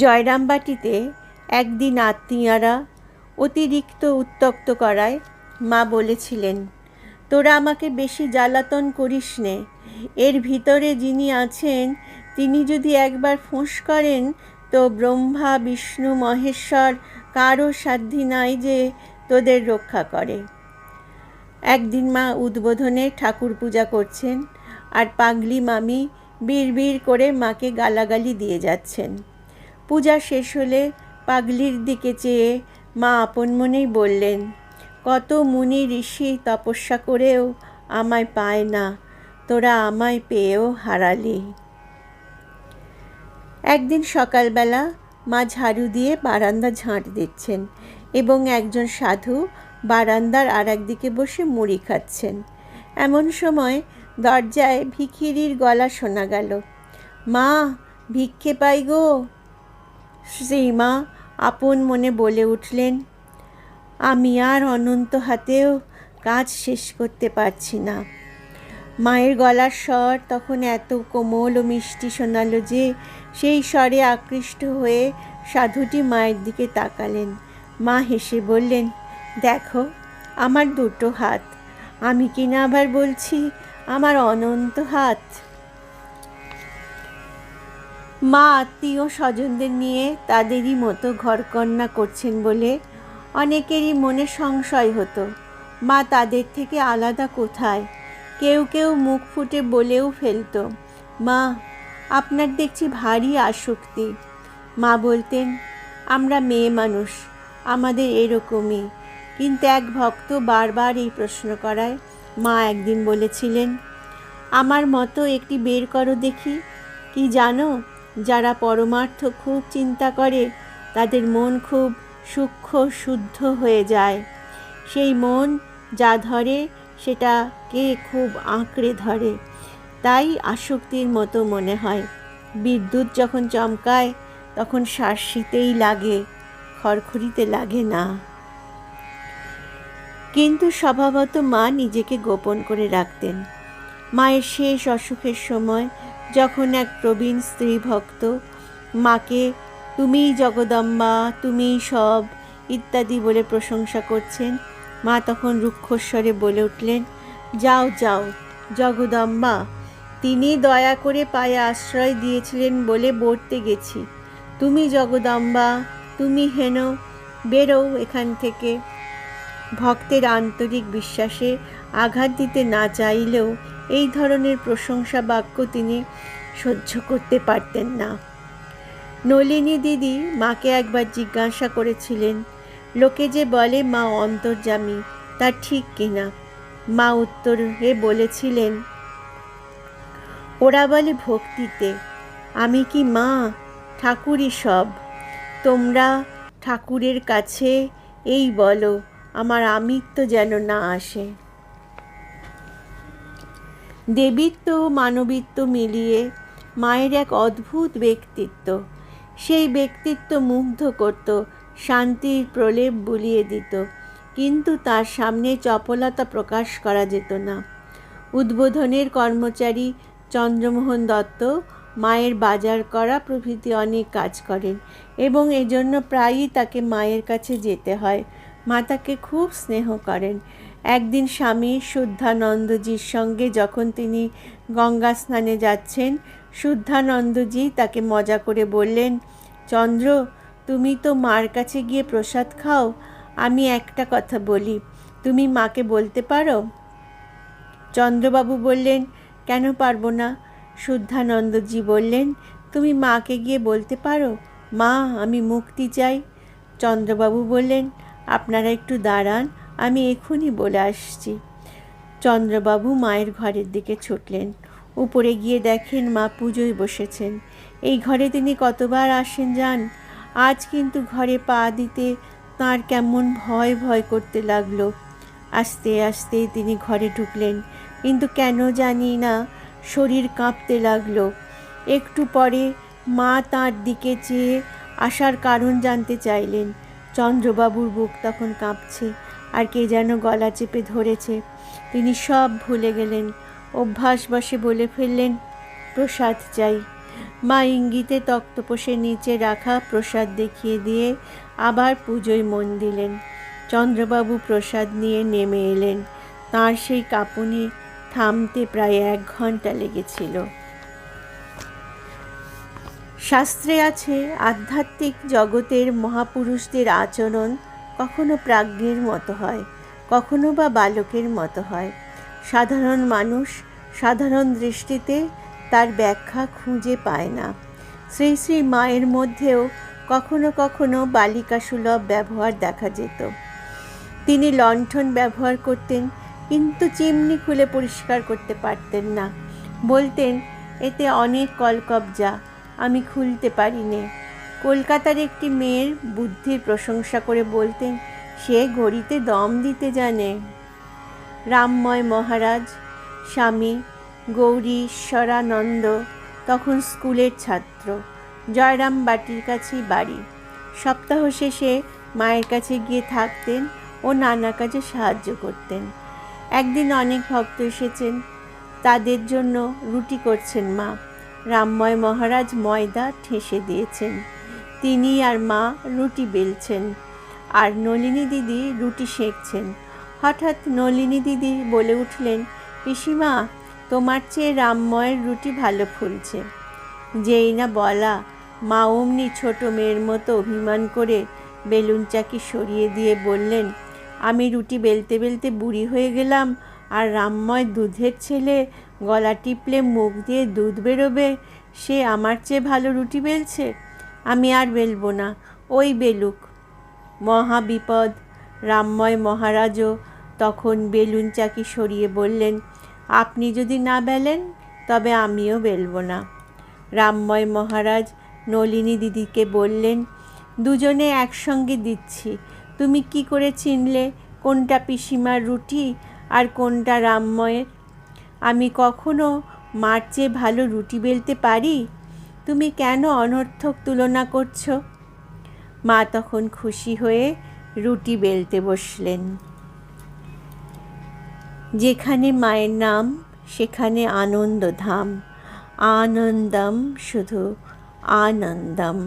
জয়রামবাটিতে একদিন আত্মীয়ারা অতিরিক্ত উত্তক্ত করায় মা বলেছিলেন, তোরা আমাকে বেশি জ্বালাতন করিস নে। এর ভিতরে যিনি আছেন, তিনি যদি একবার ফোঁস করেন, তো ব্রহ্মা, বিষ্ণু, মহেশ্বর কারও সাধ্যি নাই যে তোদের রক্ষা করে। একদিন মা উদ্বোধনে ঠাকুর পূজা করছেন আর পাগলি মামি বিড় করে মাকে গালাগালি দিয়ে যাচ্ছেন। পূজা শেষ হলে পাগলির দিকে চেয়ে মা আপন মনেই বললেন, কত মুনি ঋষি তপস্যা করেও আমায় পায় না, তোরা আমায় পেয়েও হারালি। একদিন সকালবেলা মা ঝাড়ু দিয়ে বারান্দা ঝাঁট দিচ্ছেন এবং একজন সাধু বারান্দার আর একদিকে বসে মুড়ি খাচ্ছেন। এমন সময় দরজায় ভিখিরির গলা শোনা গেল, মা, ভিক্ষে পাই গো শ্রীমা আপন মনে বলে উঠলেন, আমি আর অনন্ত হাতেও কাজ শেষ করতে পারছি না। মায়ের গলার স্বর তখন এত কোমল ও মিষ্টি শোনালো যে সেই স্বরে আকৃষ্ট হয়ে সাধুটি মায়ের দিকে তাকালেন। মা হেসে বললেন, দেখো, আমার দুটো হাত। আমি কিনা আবার বলছি, আমার অনন্ত হাত? মা আত্মীয় স্বজনদের নিয়ে তাদেরই মতো ঘরকন্যা করছেন বলে অনেকেরই মনে সংশয় হতো। মা তাদের থেকে আলাদা কোথায়? কেউ কেউ মুখ ফুটে বলেও ফেলতো, মা, আপনার দেখছি ভারী আসক্তি। মা বলতেন, আমরা মেয়ে মানুষ, আমাদের এরকমই। কিন্তু এক ভক্ত বারবার এই প্রশ্ন করায়। মা একদিন বলেছিলেন, আমার মতো একটি বের করো দেখি, কি জানো? যারা পরমার্থ খুব চিন্তা করে, তাদের মন খুব সূক্ষ্ম শুদ্ধ হয়ে যায়। সেই মন যা ধরে সেটাকে খুব আঁকড়ে ধরে, তাই আসক্তির মতো মনে হয়। বিদ্যুৎ যখন চমকায়, তখন শ্বাসিতেই লাগে, খড়খড়িতে লাগে না। কিন্তু স্বভাবত মা নিজেকে গোপন করে রাখতেন। মায়ের শেষ অসুখের সময় যখন এক প্রবীণ স্ত্রী ভক্ত, মাকে তুমিই জগদম্বা তুমিই সব ইত্যাদি বলে প্রশংসা করছেন, মা তখন রুক্ষস্বরে বলে উঠলেন, যাও যাও জগদম্বা তিনি দয়া করে পায়ে আশ্রয় দিয়েছিলেন বলে বলতে গেছি। তুমি জগদম্বা তুমি হেন, বেরো এখান থেকে। ভক্তের আন্তরিক বিশ্বাসে আঘাত দিতে না চাইলেও এই ধরনের প্রশংসা বাক্য তিনি সহ্য করতে পারতেন না। নলিনী দিদি মাকে একবার জিজ্ঞাসা করেছিলেন, লোকে যে বলে মা অন্তর্জামী তা ঠিক কিনা? মা উত্তরে বলেছিলেন, ওরা বলে ভক্তিতে, আমি কি মা? ঠাকুরই সব। তোমরা ঠাকুরের কাছে এই বলো আমার আমিত্ব যেন না আসে। দেবীত্ব ও মানবিত্ব মিলিয়ে মায়ের এক অদ্ভুত ব্যক্তিত্ব। সেই ব্যক্তিত্ব মুগ্ধ করত, শান্তির প্রলেপ বুলিয়ে দিত, কিন্তু তার সামনে চপলতা প্রকাশ করা যেত না। উদ্বোধনের কর্মচারী চন্দ্রমোহন দত্ত মায়ের বাজার করা প্রভৃতি অনেক কাজ করেন এবং এজন্য প্রায়ই তাকে মায়ের কাছে যেতে হয়। মা তাকে খুব স্নেহ করেন। একদিন স্বামী শুদ্ধানন্দজির সঙ্গে যখন তিনি গঙ্গা স্নানে যাচ্ছেন, শুদ্ধানন্দজি তাকে মজা করে বললেন, চন্দ্র, তুমি তো মার কাছে গিয়ে প্রসাদ খাও। আমি একটা কথা বলি, তুমি মাকে বলতে পারো? চন্দ্রবাবু বললেন, কেন পারব না? শুদ্ধানন্দজি বললেন, তুমি মাকে গিয়ে বলতে পারো? মা, আমি মুক্তি চাই। চন্দ্রবাবু বললেন আপনারা একটু দাঁড়ান, আমি এখনই বলে আসছি। চন্দ্রবাবু মায়ের ঘরের দিকে ছুটলেন। উপরে গিয়ে দেখেন মা পুজোয় বসেছেন। এই ঘরে তিনি কতবার আসেন যান? আজ কিন্তু ঘরে পা দিতে তার কেমন ভয় ভয় করতে লাগল। আস্তে আস্তে তিনি ঘরে ঢুকলেন। কিন্তু কেন জানি না, শরীর কাঁপতে লাগল। একটু পরে মা তার দিকে চেয়ে আসার কারণ জানতে চাইলেন। চন্দ্রবাবুর বুক তখন কাঁপছে, আর কে যেন গলা চেপে ধরেছে। তিনি সব ভুলে গেলেন, অভ্যাস বসে বলে ফেললেন, প্রসাদ চাই। মা ইঙ্গিতে তক্তপোষের নিচে রাখা প্রসাদ দেখিয়ে দিয়ে আবার পুজোয় মন দিলেন। চন্দ্রবাবু প্রসাদ নিয়ে নেমে এলেন। তাঁর সেই কাঁপুনি থামতে প্রায় এক ঘণ্টা লেগেছিল। শাস্ত্রে আছে, আধ্যাত্মিক জগতের মহাপুরুষদের আচরণ কখনো প্রাজ্ঞের মতো হয়, কখনো বা বালকের মতো হয়। সাধারণ মানুষ সাধারণ দৃষ্টিতে তার ব্যাখ্যা খুঁজে পায় না। শ্রী শ্রী মায়ের মধ্যেও কখনো কখনো বালিকা সুলভ ব্যবহার দেখা যেত। তিনি লণ্ঠন ব্যবহার করতেন, কিন্তু চিমনি খুলে পরিষ্কার করতে পারতেন না। বলতেন, এতে অনেক কলকবজা আমি খুলতে পারি নে কলকাতার একটি মেয়ের বুদ্ধির প্রশংসা করে বলতেন, সে ঘড়িতে দম দিতে জানে। রামময় মহারাজ, স্বামী গৌরী ঈশ্বরানন্দ তখন স্কুলের ছাত্র। জয়রাম বাটির কাছেই বাড়ি। সপ্তাহ শেষে মায়ের কাছে গিয়ে থাকতেন ও নানা কাজে সাহায্য করতেন। একদিন অনেক ভক্ত এসেছেন। তাদের জন্য রুটি করছেন মা। রামময় মহারাজ ময়দা ঠেসে দিয়েছেন। তিনি আর মা রুটি বেলছেন আর নলিনী দিদি রুটি সেঁকছেন। হঠাৎ নলিনী দিদি বলে উঠলেন, পিসিমা, তোমার চেয়ে রামময়ের রুটি ভালো ফুলছে। যেই না বলা, মা অমনি ছোট মেয়ের মতো অভিমান করে বেলুন চাকি সরিয়ে দিয়ে বললেন, আমি রুটি বেলতে বেলতে বুড়ি হয়ে গেলাম আর রামময় দুধের ছেলে গলা টিপলে মুখ দিয়ে দুধ বেরোবে, সে আমার চেয়ে ভালো রুটি বেলছে? আমি আর বেলবো না, ওই বেলুক। মহা বিপদ, রামময় মহারাজও তখন বেলুন চাকি সরিয়ে বললেন, আপনি যদি না বেলেন, তবে আমিও বেলবো না। রামময় মহারাজ নলিনী দিদিকে বললেন, দুজনে একসঙ্গে দিচ্ছি। তুমি কি করে চিনলে কোনটা পিসিমার রুটি আর কোনটা রামময়ের আমি কখনো মার চেয়ে ভালো রুটি বেলতে পারি? তুমি কেন অনর্থক তুলনা করছ? মা তখন খুশি হয়ে রুটি বেলতে বসলেন। যেখানে মায়ের নাম, সেখানে আনন্দধাম। আনন্দম শুধু আনন্দম।